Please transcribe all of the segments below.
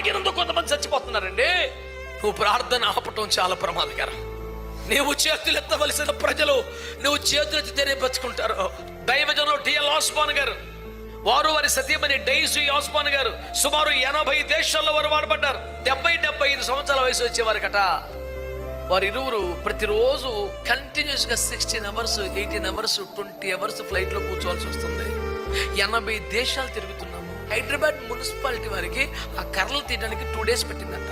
తాగినందుకు కొంతమంది చచ్చిపోతున్నారండి. నువ్వు ప్రార్థన ఆపటం చాలా ప్రమాదకరం. నీవు చేతులు ఎత్తవలసిన ప్రజలు నువ్వు చేతులెత్తి తెలియపరుచుకుంటారు దైవజనులు డిఎల్ ఆస్మాన్ గారు వారు వారి సతీమణి డైసు ఆస్మాన్ గారు సుమారు ఎనభై దేశాల్లో వారు వాడబడ్డారు. డెబ్బై డెబ్బై ఐదు సంవత్సరాల వయసు వచ్చేవారికట వారు ఇరువురు ప్రతిరోజు కంటిన్యూస్గా sixteen hours eighteen hours twenty hours ఫ్లైట్లో కూర్చోవాల్సి వస్తుంది. ఎనభై దేశాలు తిరుగుతున్నాము హైదరాబాద్ మున్సిపాలిటీ వారికి ఆ కర్రలు తీయడానికి టూ డేస్ పెట్టిందంట.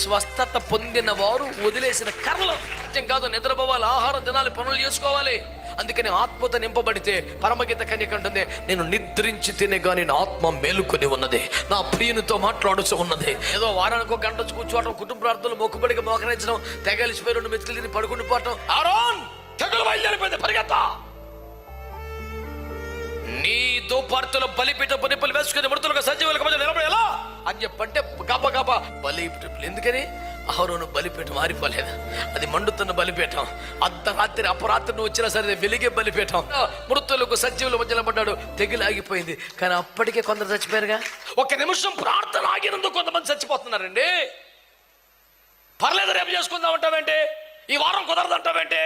స్వస్థత పొందిన వారు వదిలేసిన కర్రలు నిత్యం కాదు నిద్రపోవాలి ఆహారం తినాలి పనులు చేసుకోవాలి. అందుకని ఆత్మత నింపబడితే పరమగీత కన్యక నేను నిద్రించి తినే కానీ నా ఆత్మ మేలుకొని ఉన్నది. నా ప్రియునితో మాట్లాడుచు ఉన్నది. ఏదో వారానికి ఒక గంట వచ్చి కూర్చోవటం కుటుంబ ప్రార్థనలు మొక్కుబడిగా మోకరించడం తెగలిసిపోయి రెండు మెతుకులు తిని పడుకుని పోవటం. ఆరోన్ తెగలు బయలుదేరిపోయింది పరిగెత్త! నీ దోపార్తుల బలిపీఠ బలిపలు వేసుకుని మృతులకు సజీవులకు మధ్య నిలబడి ఎలా అని చెప్పంటే గబ గబ బలిపీఠం ఎందుకని? అహరోను బలిపీఠం ఆరిపోలేదు. అది మండుతున్న బలిపీఠం. అర్ధరాత్రి అపరాత్రి నువ్వు వచ్చినా సరే వెలిగే బలిపీఠం. మృతులకు సజీవుల మధ్య పడ్డాడు తెగిలి ఆగిపోయింది కానీ అప్పటికే కొందరు చచ్చిపోయారుగా. ఒక నిమిషం ప్రార్థన ఆగినందుకు కొంతమంది చచ్చిపోతున్నారండి. పర్లేదు రేపు చేసుకుందాం అంటావేంటి? ఈ వారం కుదరదు అంటావేంటి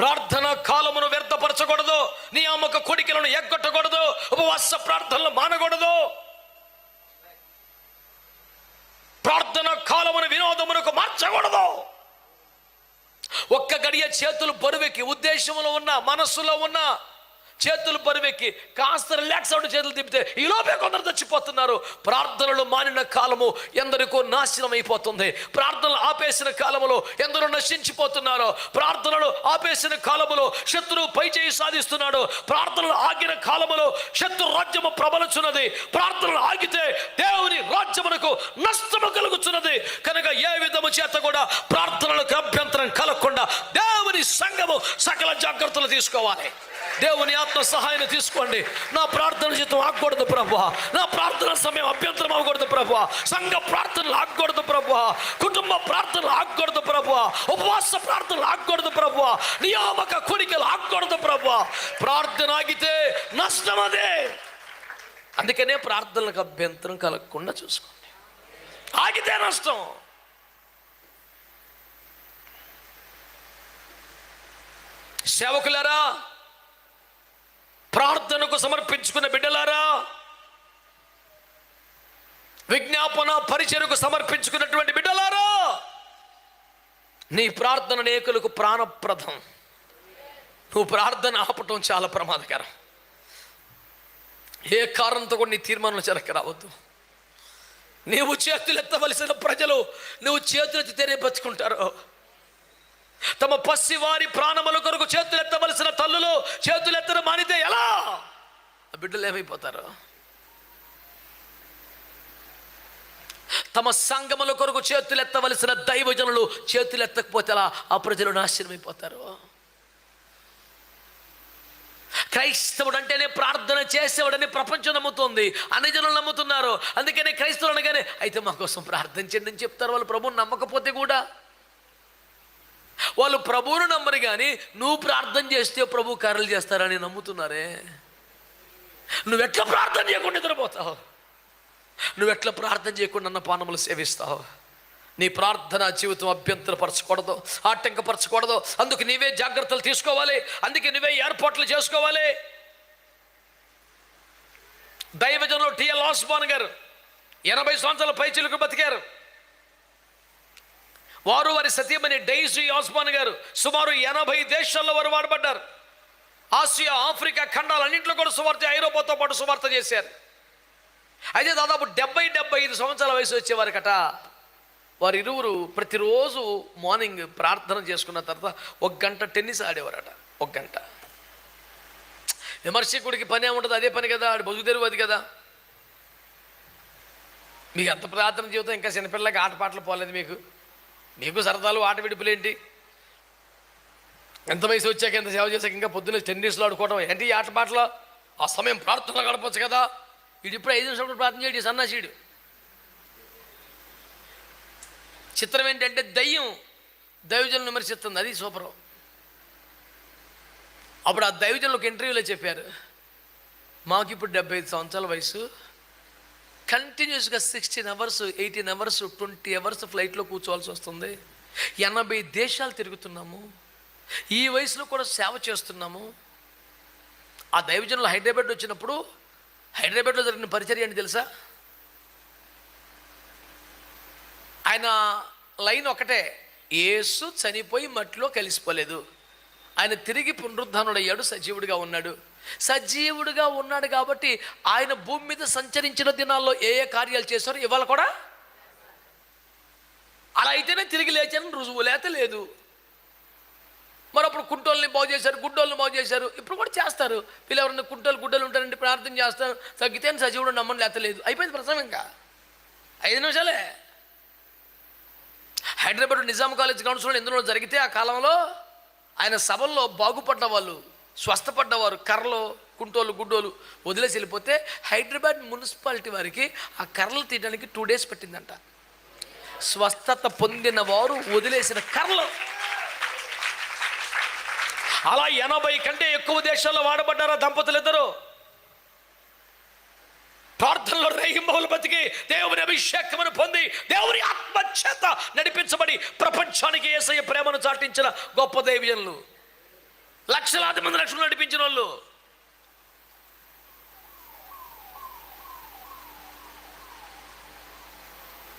ప్రార్థన కాలమును వ్యర్థపరచకూడదు. నియామక కొడికలను ఎగ్గొట్టకూడదు. ఉపవాస ప్రార్థనలు మానకూడదు. ప్రార్థన కాలమును వినోదమునకు మార్చకూడదు. ఒక్క గడియ చేతులు బరువెక్కి ఉద్దేశంలో ఉన్న మనస్సులో ఉన్న చేతులు బరువెక్కి కాస్త రిలాక్స్ అవుట్ చేతులు తిప్పితే ఈ లోపే కొందరు చచ్చిపోతున్నారు. ప్రార్థనలు మానిన కాలము ఎందరికో నాశనం అయిపోతుంది ప్రార్థనలు ఆపేసిన కాలములో ఎందరో నశించిపోతున్నారు ప్రార్థనలు ఆపేసిన కాలములో శత్రువు పై చేయి సాధిస్తున్నాడు. ప్రార్థనలు ఆగిన కాలములో శత్రు రాజ్యము ప్రబలుచున్నది. ప్రార్థనలు ఆగితే దేవుని రాజ్యమునకు నష్టము కలుగుతున్నది కనుక ఏ విధము చేత కూడా ప్రార్థనలకు అభ్యంతరం కలగకుండా దేవుని సంఘము సకల జాగ్రత్తలు తీసుకోవాలి. దేవుని ఆత్మ సహాయం తీసుకోండి. నా ప్రార్థన జీతం ఆగకూడదు ప్రభు నా ప్రార్థన సమయం అభ్యంతరం అవ్వకూడదు ప్రభు సంఘ ప్రార్థనలు ఆగకూడదు ప్రభు కుటుంబ ప్రార్థనలు ఆగకూడదు ప్రభు ఉపవాస ప్రార్థనలు ఆగకూడదు ప్రభు నియామక కోరికలు ఆగకూడదు ప్రభు ప్రార్థన ఆగితే నష్టం అదే. అందుకనే ప్రార్థనలకు అభ్యంతరం కలగకుండా చూసుకోండి. ఆగితే నష్టం. సేవకులరా ప్రార్థనకు సమర్పించుకున్న బిడ్డలారా విజ్ఞాపన పరిచయకు సమర్పించుకున్నటువంటి బిడ్డలారా నీ ప్రార్థన నేకులకు ప్రాణప్రదం. నువ్వు ప్రార్థన ఆపటం చాలా ప్రమాదకరం. ఏ కారణంతో కూడా నీ తీర్మానం చెరక రావద్దు. నీవు చేతులు ఎత్తవలసిన ప్రజలు నువ్వు చేతులెత్తి తెలియపరుచుకుంటారు తమ పసి వారి ప్రాణముల కొరకు చేతులు ఎత్తవలసిన తల్లులు చేతులు ఎత్తడం మానితే ఎలా? ఆ బిడ్డలు ఏమైపోతారు? తమ సంగముల కొరకు చేతులు ఎత్తవలసిన దైవజనులు చేతులు ఎత్తకపోతే ఎలా? ఆ ప్రజలు నాశనమైపోతారు. క్రైస్తవుడు అంటేనే ప్రార్థన చేసేవాడని ప్రపంచం నమ్ముతుంది. అన్ని జనులు నమ్ముతున్నారు. అందుకనే క్రైస్తవులు అనగానే అయితే మా కోసం ప్రార్థన చేయండి అని చెప్తారు వాళ్ళు. ప్రభువు నమ్మకపోతే కూడా. వాళ్ళు ప్రభువును నమ్మరు కానీ నువ్వు ప్రార్థన చేస్తే ప్రభు కార్యలు చేస్తారని నమ్ముతున్నారే? నువ్వెట్లా ప్రార్థన చేయకుండా నిద్రపోతావు? నువ్వెట్లా ప్రార్థన చేయకుండా అన్న పానములు సేవిస్తావు? నీ ప్రార్థన జీవితం అభ్యంతరపరచకూడదు ఆటంకపరచకూడదు. అందుకు నీవే జాగ్రత్తలు తీసుకోవాలి అందుకే నువ్వే ఏర్పాట్లు చేసుకోవాలి. దైవజనులు టిఎల్ ఆస్మాన్ గారు ఎనభై సంవత్సరాల పైచిలకు బతికారు. వారు వారి సతీమణి డైజీ ఆస్మాన్ గారు సుమారు ఎనభై దేశాల్లో వారు వాడబడ్డారు. ఆసియా ఆఫ్రికా ఖండాలన్నింటిలో కూడా సువార్త ఐరోపాతో పాటు సువార్త చేశారు. అయితే దాదాపు డెబ్బై డెబ్బై ఐదు సంవత్సరాల వయసు వచ్చేవారికట వారు ఇరువురు ప్రతిరోజు మార్నింగ్ ప్రార్థన చేసుకున్న తర్వాత ఒక గంట టెన్నిస్ ఆడేవారట. ఒక గంట. విమర్శకుడికి పని ఏముంటుంది అదే పని కదా ఆడు బతుకు తెరువు అది కదా. మీకు ఎంత ప్రార్థన జీవితం ఇంకా చిన్నపిల్లలకి ఆటపాటలు పోలేదు మీకు. నీకు సరదాలు ఆట విడుపులేంటి? ఎంత వయసు వచ్చాక ఎంత సేవ చేశాక ఇంకా పొద్దున్నే టెన్నిస్లో ఆడుకోవడం ఏంటి ఈ ఆటపాటలో ఆ సమయం ప్రార్థన గడపచ్చు కదా. వీడు ఇప్పుడు ఐదు నిమిషాలు ప్రార్థన చేయడు సన్నాసీడు. చిత్రం ఏంటంటే దయ్యం దైవజనులు విమర్శిస్తుంది. అది సూపరం. అప్పుడు ఆ దైవజనులకు ఇంటర్వ్యూలో చెప్పారు మాకు ఇప్పుడు డెబ్బై ఐదు సంవత్సరాల వయసు. కంటిన్యూస్గా sixteen hours eighteen hours twenty hours ఫ్లైట్లో కూర్చోవాల్సి వస్తుంది. ఎనభై దేశాలు తిరుగుతున్నాము. ఈ వయసులో కూడా సేవ చేస్తున్నాము. ఆ దైవజనులు హైదరాబాద్ వచ్చినప్పుడు హైదరాబాద్లో జరిగిన పరిచర్య అని తెలుసా? ఆయన లైన్ ఒకటే ఏసు చనిపోయి మట్టిలో కలిసిపోలేదు. ఆయన తిరిగి పునరుద్ధానుడయ్యాడు సజీవుడిగా ఉన్నాడు. సజీవుడిగా ఉన్నాడు కాబట్టి ఆయన భూమి మీద సంచరించిన దినాల్లో ఏ ఏ కార్యాలు చేశారో ఇవాళ కూడా అలా అయితేనే తిరిగి లేచారని రుజువు లేత లేదు. మరి అప్పుడు కుంటోళ్ళని బాగు చేశారు గుడ్డోళ్ళని బాగు చేశారు. ఇప్పుడు కూడా చేస్తారు. వీళ్ళు ఎవరైనా కుంటోలు గుడ్డలు ఉంటారంటే ప్రార్థన చేస్తారు. తగ్గితే సజీవుడు నమ్మని లేతలేదు అయిపోయింది ప్రసంగం ఇంకా ఐదు నిమిషాలే. హైదరాబాద్ నిజాం కాలేజ్ కౌన్సిల్ ఎందులో జరిగితే ఆ కాలంలో ఆయన సభల్లో బాగుపడ్డ వాళ్ళు స్వస్థపడ్డవారు కర్రలు కుంటోలు గుడ్డోలు వదిలేసి వెళ్ళిపోతే హైదరాబాద్ మున్సిపాలిటీ వారికి ఆ కర్రలు తీయడానికి టూ డేస్ పట్టిందంట. స్వస్థత పొందిన వారు వదిలేసిన కర్రలు. అలా ఎనభై కంటే ఎక్కువ దేశాల్లో వాడబడ్డారా దంపతులు ఇద్దరు ప్రార్థనలో రేగింబవులు బతికి దేవుని అభిషేకమును పొంది దేవుని ఆత్మచేత నడిపించబడి ప్రపంచానికి ఏసయ్య ప్రేమను చాటించిన గొప్ప దేవ్యన్లు లక్షలాది మంది లక్షలు నడిపించిన వాళ్ళు.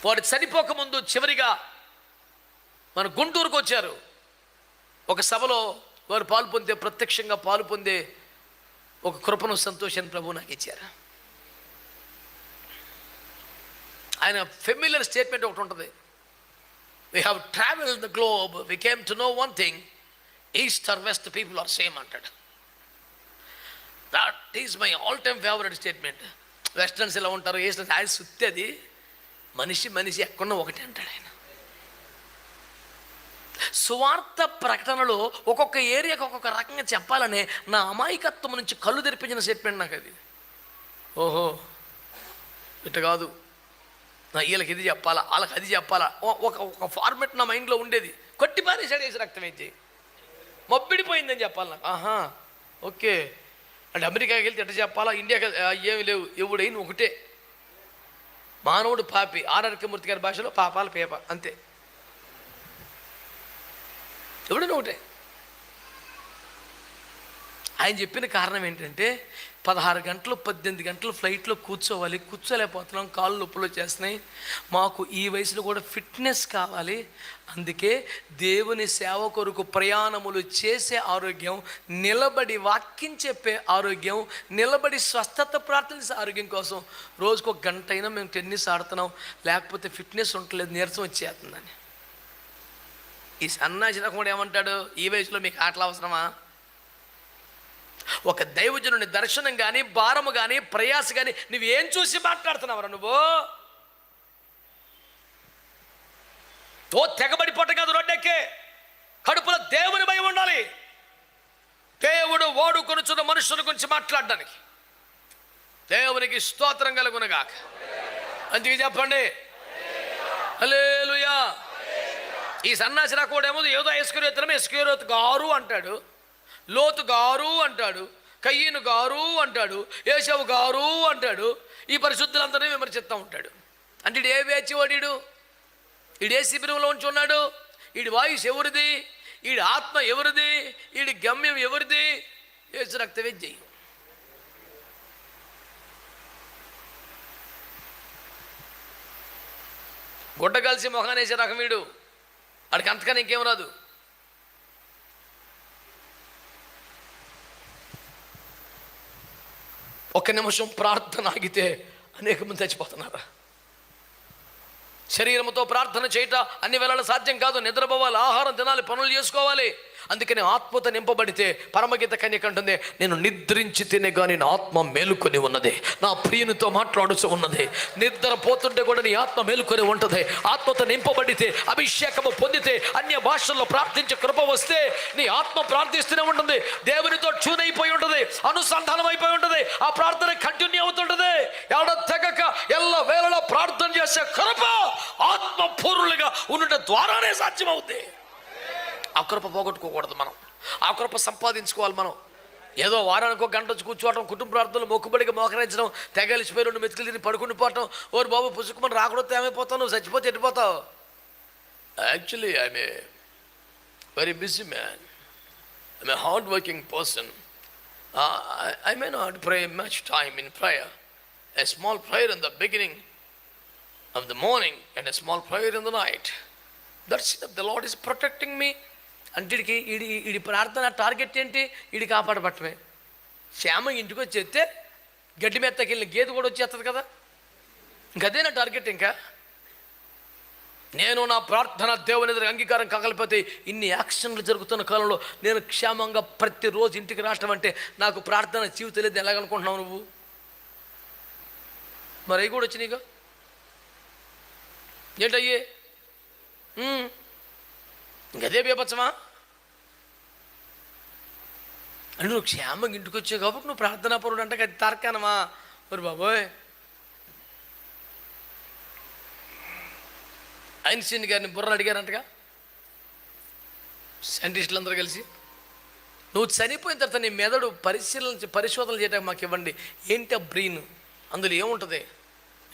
వాడు చనిపోక ముందు చివరిగా మన గుంటూరుకు వచ్చారు. ఒక సభలో వారు పాలు పొందే ప్రత్యక్షంగా పాలు పొందే ఒక కృపను సంతోషాన్ని ప్రభు నాకు ఇచ్చారు. ఆయన ఫెమిలియర్ స్టేట్మెంట్ ఒకటి ఉంటుంది. We have travel the globe we came to know one thing east or west people are same అంటాడు that is my all time favourite statement westerns ఎలా ఉంటారు ఈస్టర్న్స్ ఆయన సుత్తి అది మనిషి మనిషి ఎక్కడున్నా ఒకటి అంటాడు ఆయన. సువార్త ప్రకటనలో ఒక్కొక్క ఏరియాకి ఒక్కొక్క రకంగా చెప్పాలనే నా అమాయకత్వం నుంచి కళ్ళు తెరిపించిన స్టేట్మెంట్ నాకు అది. ఓహో ఇట్ట కాదు. నా వీళ్ళకి ఇది చెప్పాలా వాళ్ళకి అది చెప్పాలా ఒక ఒక ఫార్మెట్ నా మైండ్లో ఉండేది. కొట్టి పారేసాడు వేసి రక్తం ఏంటి మబ్బిడిపోయిందని చెప్పాలి నాకు. ఆహా ఓకే. అంటే అమెరికాకి వెళ్తే ఎట్ట చెప్పాలా? ఇండియాకి ఏమి లేవు ఎవడైనా ఒకటే. మానవుడు పాపి. ఆర్ఆర్కే మూర్తి గారి భాషలో పాపాల పేప అంతే. ఎవడైనా ఒకటే. ఆయన చెప్పిన కారణం ఏంటంటే పదహారు గంటలు పద్దెనిమిది గంటలు ఫ్లైట్లో కూర్చోవాలి కూర్చోలేకపోతున్నాం కాళ్ళు నొప్పులు వచ్చేస్తున్నాయి. మాకు ఈ వయసులో కూడా ఫిట్నెస్ కావాలి. అందుకే దేవుని సేవ కొరకు ప్రయాణములు చేసే ఆరోగ్యం నిలబడి వాక్యం చెప్పే ఆరోగ్యం నిలబడి స్వస్థత ప్రార్థించే ఆరోగ్యం కోసం రోజుకు ఒక గంట అయినా మేము టెన్నిస్ ఆడుతున్నాం. లేకపోతే ఫిట్నెస్ ఉండలేదు నీరసం వచ్చేస్తుందని. ఈ సన్నాసిన కూడా ఏమంటాడు? ఈ వయసులో మీకు ఆటలు అవసరమా? ఒక దైవజనుని దర్శనం కానీ భారము కానీ ప్రయాస కానీ నువ్వేం చూసి మాట్లాడుతున్నావురా నువ్వు? తో తెగబడిపోట కాదు రోడ్డెక్కే. కడుపులో దేవుని భయం ఉండాలి. దేవుడు వాడుకొనుచున్న మనుషుల గురించి మాట్లాడడానికి. దేవునికి స్తోత్రం కలుగునగాక. అందుకే చెప్పండి. అలేలుయా ఈ సన్నాసి రాకూడేమో ఏదో ఎస్కురేతనం ఎస్కురేత్ గారు అంటాడు. లోతు గారు అంటాడు కయ్యను గారు అంటాడు ఏషవు గారు అంటాడు ఈ పరిశుద్ధులందరినీ విమర్శిస్తూ ఉంటాడు. అంటే ఈడు ఏ వేచివాడు ఈడు? ఏ శిబిరంలో ఉంచి ఉన్నాడు? ఈడి వాయుస్ ఎవరిది? ఈడి ఆత్మ ఎవరిది? ఈడి గమ్యం ఎవరిది? యేసు రక్త విద్య గుడ్డ కలిసి మొహానేసే రకం వీడు. వాడికి అంతకని ఇంకేం రాదు. ఒక్క నిమిషం ప్రార్థన ఆగితే అనేక మంది చచ్చిపోతున్నారు. శరీరంతో ప్రార్థన చేయట అన్ని వేళల సాధ్యం కాదు. నిద్రపోవాలి ఆహారం తినాలి పనులు చేసుకోవాలి. అందుకని ఆత్మత నింపబడితే పరమగీత కన్యక అంటుంది నేను నిద్రించి తినే కానీ నా ఆత్మ మేలుకొని ఉన్నది. నా ప్రియునితో మాట్లాడుతూ ఉన్నది. నిద్ర పోతుంటే కూడా నీ ఆత్మ మేలుకొని ఉంటుంది. ఆత్మత నింపబడితే అభిషేకము పొందితే అన్య భాషల్లో ప్రార్థించే కృప వస్తే నీ ఆత్మ ప్రార్థిస్తూనే ఉంటుంది. దేవునితో చూనైపోయి ఉంటుంది అనుసంధానం అయిపోయి ఉంటుంది. ఆ ప్రార్థన కంటిన్యూ అవుతుంటుంది. ఉండటం ద్వారానే సాధ్యమవుద్ది. ఆ కృప పోగొట్టుకోకూడదు మనం. ఆ కృప సంపాదించుకోవాలి మనం. ఏదో వారానికి ఒక గంట వచ్చి కూర్చోవటం కుటుంబ ప్రార్థనలు మొక్కుబడిగా మోకరించడం తెగలిసిపోయి రెండు మెతుకులు తిని పడుకుని పోవటం ఓరు బాబు పుసుకుమని రాకూడదు ఏమైపోతావు నువ్వు? చచ్చిపోతే ఎట్టిపోతావు actually I'm a very busy man I'm a hard working person I may not pray much time in prayer a small prayer in the beginning of the morning and a small prayer in the night that's the lord is protecting me అంటే ఈడి ఈడి ప్రార్థన target ఏంటి? ఈడి కాపాడబట్టమే. శ్యామ ఇంటికి వచ్చేస్తే గడ్డి మెత్తకి వెళ్ళిన గేదె కూడా వచ్చేస్తుంది కదా? ఇంకదే నా టార్గెట్ ఇంకా? నేను నా ప్రార్థన దేవుని ఎదురు అంగీకారం కాకపోతే ఇన్ని యాక్షన్లు జరుగుతున్న కాలంలో నేను క్షేమంగా ప్రతిరోజు ఇంటికి రావటం అంటే నాకు ప్రార్థన జీవితం లేదు ఎలాగనుకుంటున్నావు నువ్వు? మరి అవి కూడా వచ్చినాయిగా? ఏంటయ్యే? ఇంకదే బీపచ్చమా అంటే నువ్వు క్షేమంగా ఇంటికి వచ్చావు కాబట్టి నువ్వు ప్రార్థనాపరుడు అంటే అది తార్కానమా మరి బాబోయ్. ఐన్స్టీన్ గారిని బుర్ర అడిగారంటగా? సైంటిస్టులు అందరూ కలిసి? నువ్వు చనిపోయిన తర్వాత నీ మెదడు పరిశీలన పరిశోధనలు చేయడానికి మాకు ఇవ్వండి. ఏంటి ఆ బ్రెయిన్? అందులో ఏముంటుంది?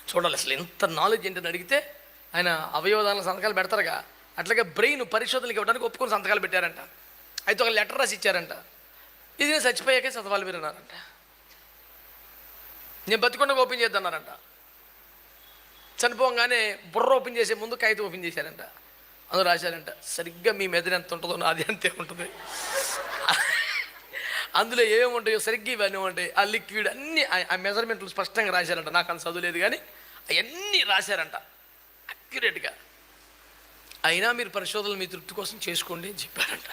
చూడాలి అసలు ఎంత నాలెడ్జ్ ఏంటని అడిగితే ఆయన అవయవదాన సంతకాలు పెడతారుగా. అట్లాగే బ్రెయిన్ పరిశోధనలకు ఇవ్వడానికి ఒప్పుకొని సంతకాలు పెట్టారంట. అయితే ఒక లెటర్ రాసి ఇచ్చారంట. ఇది నేను చచ్చిపోయాకే చదవాలి మీరు అన్నారంట నేను బతికుండా ఓపెన్ చేద్దన్నారంట. చనిపోగానే బుర్ర ఓపెన్ చేసే ముందు కాగితం ఓపెన్ చేశారంట. అందులో రాశారంట సరిగ్గా మీ మెదడు ఎంత ఉంటుందో నాది అంతే ఉంటుంది. అందులో ఏమేమి ఉంటాయో సరిగ్గా ఇవన్నీ ఉంటాయి. ఆ లిక్విడ్ అన్ని ఆ మెజర్మెంట్లు స్పష్టంగా రాశారంట. నాకు అంత చదువులేదు కానీ అవన్నీ రాశారంట. అక్యురేట్గా అయినా మీరు పరిశోధనలు మీ తృప్తి కోసం చేసుకోండి అని చెప్పారంట.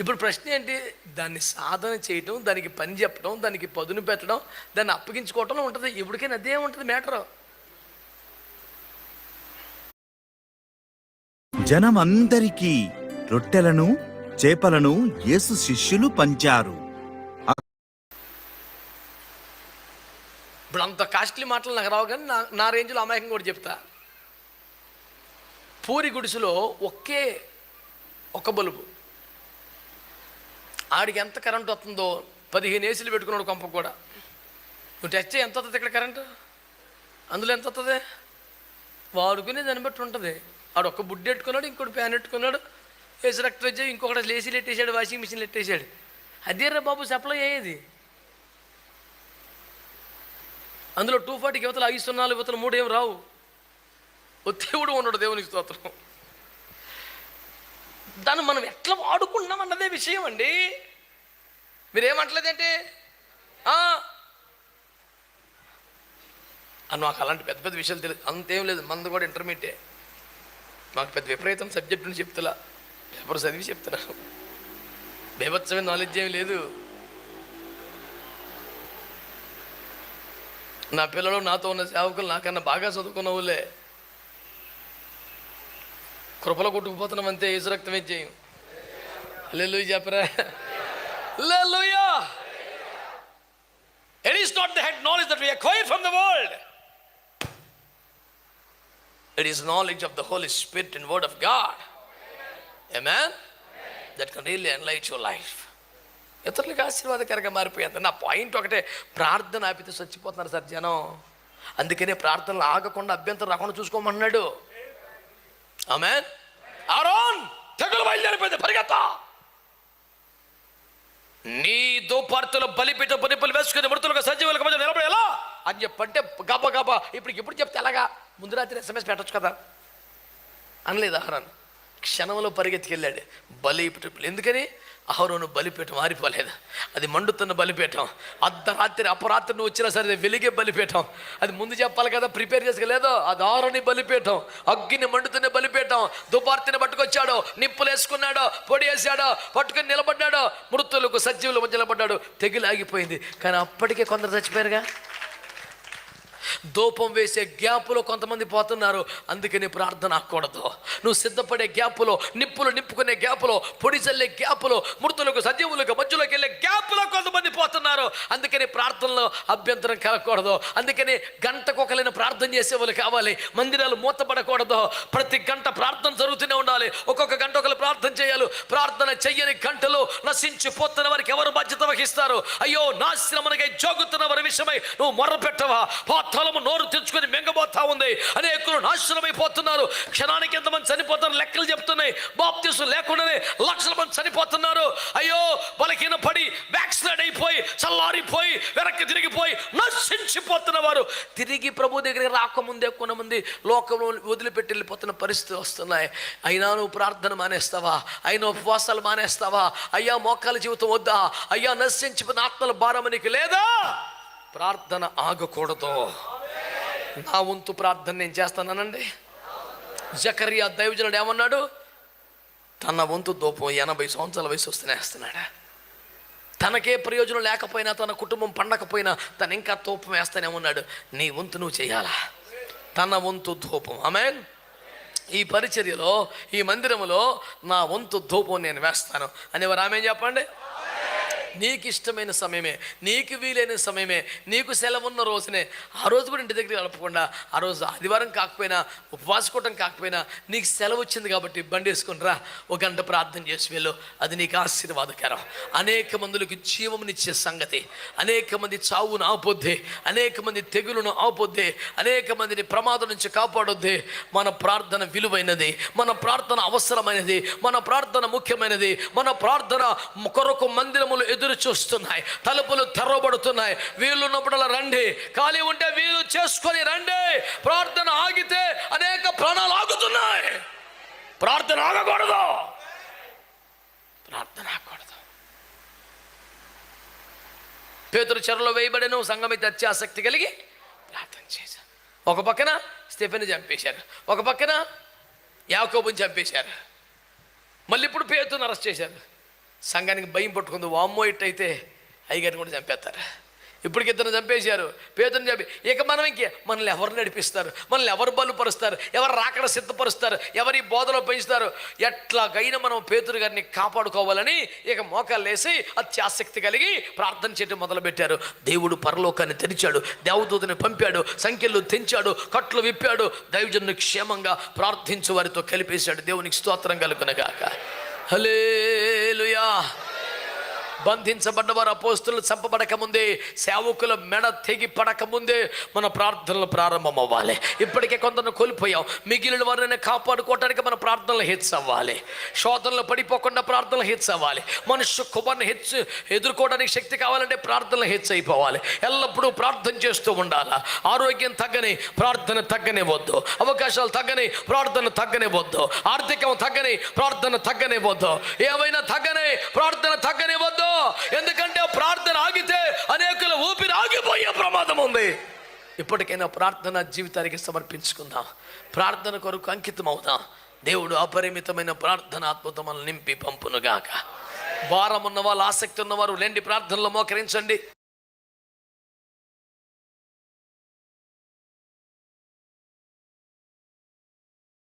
ఇప్పుడు ప్రశ్న ఏంటి? దాన్ని సాధన చేయటం దానికి పని చెప్పడం దానికి పదును పెట్టడం దాన్ని అప్పగించుకోవటం ఉంటుంది. ఇప్పటికైనా అదే ఉంటుంది మ్యాటర్. జనమందరికీ రొట్టెలను చేపలను యేసు శిష్యులు పంచారు. ఇప్పుడు అంత కాస్ట్లీ మాటలు నాకు రావు కానీ నా నా రేంజ్లో అమాయకం కూడా చెప్తా. పూరి గుడిసెలో ఒకే ఒక బలుబు. ఆడికి ఎంత కరెంట్ వస్తుందో పదిహేను ఏసీలు పెట్టుకున్నాడు కొంప కూడా. నువ్వు టచ్ ఎంత వస్తుంది ఇక్కడ కరెంటు? అందులో ఎంత వస్తుంది వాడుకునే దాన్ని బట్టి ఉంటుంది. ఆడు ఒక్క బుడ్డి పెట్టుకున్నాడు ఇంకోటి ఫ్యాన్ పెట్టుకున్నాడు ఏసీ రక్తం వచ్చి ఇంకొకటి ఏసీలు ఎట్టేసాడు వాషింగ్ మిషన్ ఎట్టేసాడు అదేరా బాబు సప్లై అయ్యేది? అందులో టూ ఫార్టీకి యువతలు ఐదు సున్నాలు యువతలు మూడు ఏం రావు. ఓ దేవుడు ఉండడు దేవునికి స్తోత్రం. దాన్ని మనం ఎట్లా వాడుకుంటున్నాం అన్నదే విషయం అండి. మీరేమంటలేదేంటి నాకు అలాంటి పెద్ద పెద్ద విషయాలు తెలియదు అంతేం లేదు మంది కూడా ఇంటర్మీడియటే మాకు పెద్ద విపరీతం సబ్జెక్టుని చెప్తులా పేపర్ చదివి చెప్తున్నా. బేభత్సమైన నాలెడ్జ్ ఏమి లేదు. నా పిల్లలు నాతో ఉన్న సేవకులు నాకన్నా బాగా చదువుకున్న వాళ్ళే. కృపలో కొట్టుకుపోతున్నాం అంతే ఏసు రక్తమే చేయం? లెల్లు చెప్పరా? లెల్లుయా it is not the head knowledge that we acquire from the world it is knowledge of the Holy Spirit in word of God a man that can really enlight your life ఇతరులకు ఆశీర్వాదకరంగా మారిపోయింది. నా point ఒకటే ప్రార్థన ఆపితే చచ్చిపోతున్నారు sir జనం. అందుకనే ప్రార్థనలు ఆగకుండా అభ్యంతరం రాకుండా చూసుకోమన్నాడు ఆమె ఆరోన్ తెగులు బయలుదేరిపోయింది పరిగెత్తా! నీ దుపార్తలు బలిపీఠ బలిపలు వేసుకుని మృతులకు సజీవులకు మధ్య నిలబడి ఎలా? అని చెప్పంటే గబ గబ. ఇప్పుడు ఇప్పుడు చెప్తే ఎలాగా ముందు రాత్రి ఎస్ఎంఎస్ పెట్టొచ్చు కదా? అనలేదు అహరాన్ క్షణంలో పరిగెత్తికెళ్ళాడు బలిపీఠం ఎందుకని? అహరోను బలిపీఠం ఆరిపోలేదు. అది మండుతున్న బలిపీఠం. అర్ధరాత్రి అపరాత్రి నువ్వు వచ్చినా సరే అది వెలిగే బలిపీఠం. అది ముందు చెప్పాలి కదా ప్రిపేర్ చేసుకోలేదో అది ఆరుని బలిపీఠం. అగ్గిని మండుతున్న బలిపీఠం. దుబార్తిని పట్టుకొచ్చాడో. నిప్పులు వేసుకున్నాడో. పొడి వేసాడో పట్టుకుని నిలబడ్డాడు. మృతులకు సజీవులు మధ్య నిలబడ్డాడు. తెగిలాగిపోయింది. కానీ అప్పటికే కొందరు చచ్చిపోయారుగా. దూపం వేసే గ్యాపులో కొంతమంది పోతున్నారు. అందుకని ప్రార్థన ఆకూడదు నువ్వు సిద్ధపడే గ్యాపులో నిప్పులు నిప్పుకునే గ్యాపులో పొడి చల్లే గ్యాపులో మృతులకు సజీవులకు మధ్యలోకి వెళ్ళే గ్యాపులో కొంతమంది పోతున్నారు. అందుకని ప్రార్థనలో అభ్యంతరం కలగకూడదు. అందుకని గంటకు ఒకరైన ప్రార్థన చేసే వాళ్ళు కావాలి. మందిరాలు మూతపడకూడదు. ప్రతి గంట ప్రార్థన జరుగుతూనే ఉండాలి. ఒక్కొక్క గంట ఒకరు ప్రార్థన చేయాలి. ప్రార్థన చెయ్యని గంటలు నశించిపోతున్న వారికి ఎవరు బాధ్యత వహిస్తారు? అయ్యో నాశనమునకై జోగుతున్న వారి విషయమై నువ్వు మొర్ర పెట్టవా పాతాళము నోరు తెచ్చుకొని మింగబోతా ఉంది. అనేకులు నాశనమైపోతున్నారు. క్షణానికి ఎంతమంది చనిపోతారు లెక్కలు చెప్తున్నాయి. బాప్తీసు లేకుండానే లక్షల మంది చనిపోతున్నారు. అయ్యో బలహీన పడి బ్యాక్స్లైడ్ అయిపోయి చల్లారిపోయి వెనక్కి తిరిగిపోయి నశించిపోతున్న వారు. తిరిగి ప్రభు దగ్గరికి రాకముందే కొంతమంది లోకంలో వదిలిపెట్టి వెళ్ళిపోతున్న పరిస్థితులు వస్తున్నాయి. అయినా నువ్వు ప్రార్థన మానేస్తావా? అయినా ఉపవాసాలు మానేస్తావా? అయ్యా మోకాల జీవితం వద్దా? అయ్యా నశించిపోయిన ఆత్మల భారం నీకు లేదా? ప్రార్థన ఆగకూడదు. నా వంతు ప్రార్థన నేను చేస్తానండి జకరియా దైవజనుడు ఏమన్నాడు? తన వంతు దూపం ఎనభై సంవత్సరాల వయసు వస్తేనే తనకే ప్రయోజనం లేకపోయినా తన కుటుంబం పండకపోయినా తను ఇంకా తూపం వేస్తానే ఉన్నాడు. నీ వంతు నువ్వు చేయాలా? తన వంతు ధూపం ఆమె ఈ పరిచర్యలో ఈ మందిరములో నా వంతు ధూపం నేను వేస్తాను. అనేవారు ఆమె చెప్పండి? నీకు ఇష్టమైన సమయమే నీకు వీలైన సమయమే నీకు సెలవున్న రోజునే ఆ రోజు కూడా ఇంటి దగ్గర గడపకుండా ఆ రోజు ఆదివారం కాకపోయినా ఉపవాసుకోవటం కాకపోయినా నీకు సెలవు వచ్చింది కాబట్టి బండి వేసుకుని రా ఒక గంట ప్రార్థన చేసి వెళ్ళు. అది నీకు ఆశీర్వాదకరం. అనేక మందులకు జీవమునిచ్చే సంగతి అనేక మంది చావును ఆపొద్దే అనేక మంది తెగులను ఆపొద్దే అనేక మందిని ప్రమాదం నుంచి కాపాడొద్దే. మన ప్రార్థన విలువైనది మన ప్రార్థన అవసరమైనది మన ప్రార్థన ముఖ్యమైనది మన ప్రార్థన కొరకు మందిరములు ఎదురు చూస్తున్నాయి. తలుపులు తెరవబడుతున్నాయి. వీళ్ళున్నప్పుడల్లా రండి. ఖాళీ ఉంటే వీలు చేసుకొని రండి. ప్రార్థన ఆగితే అనేక ప్రాణాలు ఆగుతున్నాయి. ప్రార్థన ఆగకూడదు. ప్రార్థన ఆగకూడదు. పేతురు చెరలో వేయబడిన సంఘమైతే ఆసక్తి కలిగి ప్రార్థన చేశాను ఒక పక్కన స్టెఫెన్ చంపేశారు. ఒక పక్కన యాకోబుని చంపేశారు. మళ్ళీ ఇప్పుడు పేతుని అరెస్ట్ చేశారు. సంఘానికి భయం పట్టుకుంది. వామ్మో ఇట్టయితే అయ్యగారిని కూడా చంపేస్తారు. ఇప్పటికి ఇద్దరు చంపేశారు. పేదను చంపి ఇక మనం ఇంకే మనల్ని ఎవరు నడిపిస్తారు? మనల్ని ఎవరు బలుపరుస్తారు? ఎవరు రాకడ సిద్ధపరుస్తారు? ఎవరి బోధలో పెంచుతారు ఎట్లాగైనా మనం పేతురు గారిని కాపాడుకోవాలని ఇక మోకాలు వేసి అత్యాసక్తి కలిగి ప్రార్థన చేయడం మొదలుపెట్టారు. దేవుడు పరలోకాన్ని తెరిచాడు. దేవదూతని పంపాడు. సంఖ్యలు తెంచాడు. కట్లు విప్పాడు. దైవజన్ను క్షేమంగా ప్రార్థించు వారితో కలిపేశాడు. దేవునికి స్తోత్రం కలుగునగాక. హలేలుయా బంధించబడ్డవారు అపోస్తులు చంపబడక ముందే సేవకుల మెడ తెగి పడక ముందే మన ప్రార్థనలు ప్రారంభం అవ్వాలి ఇప్పటికే కొందరు కోల్పోయాం. మిగిలిన వారిని కాపాడుకోవటానికి మన ప్రార్థనలు హెచ్చు అవ్వాలి శోధనలు పడిపోకుండా ప్రార్థనలు హెచ్చు అవ్వాలి మనుష్య కుమార్ని హెచ్చు ఎదుర్కోవడానికి శక్తి కావాలంటే ప్రార్థనలు హెచ్చు అయిపోవాలి ఎల్లప్పుడూ ప్రార్థన చేస్తూ ఉండాలా? ఆరోగ్యం తగ్గని ప్రార్థన తగ్గనే వద్దు. అవకాశాలు తగ్గని ప్రార్థన తగ్గనే వద్దు. ఆర్థికం తగ్గని ప్రార్థన తగ్గనే వద్దు. ఏమైనా తగ్గని ప్రార్థన తగ్గనే వద్దు. ఎందుకంటే ప్రార్థన ఆగితే అనేకుల ఊపిరి ఆగిపోయే ప్రమాదం ఉంది. ఇప్పటికైనా ప్రార్థన జీవితానికి సమర్పించుకుందాం. ప్రార్థన కొరకు అంకితం అవుదాం దేవుడు అపరిమితమైన ప్రార్థన అద్భుతములను నింపి పంపునుగాక. భారం ఉన్న వాళ్ళు ఆసక్తి ఉన్నవారు లేండి ప్రార్థనలో మోకరించండి.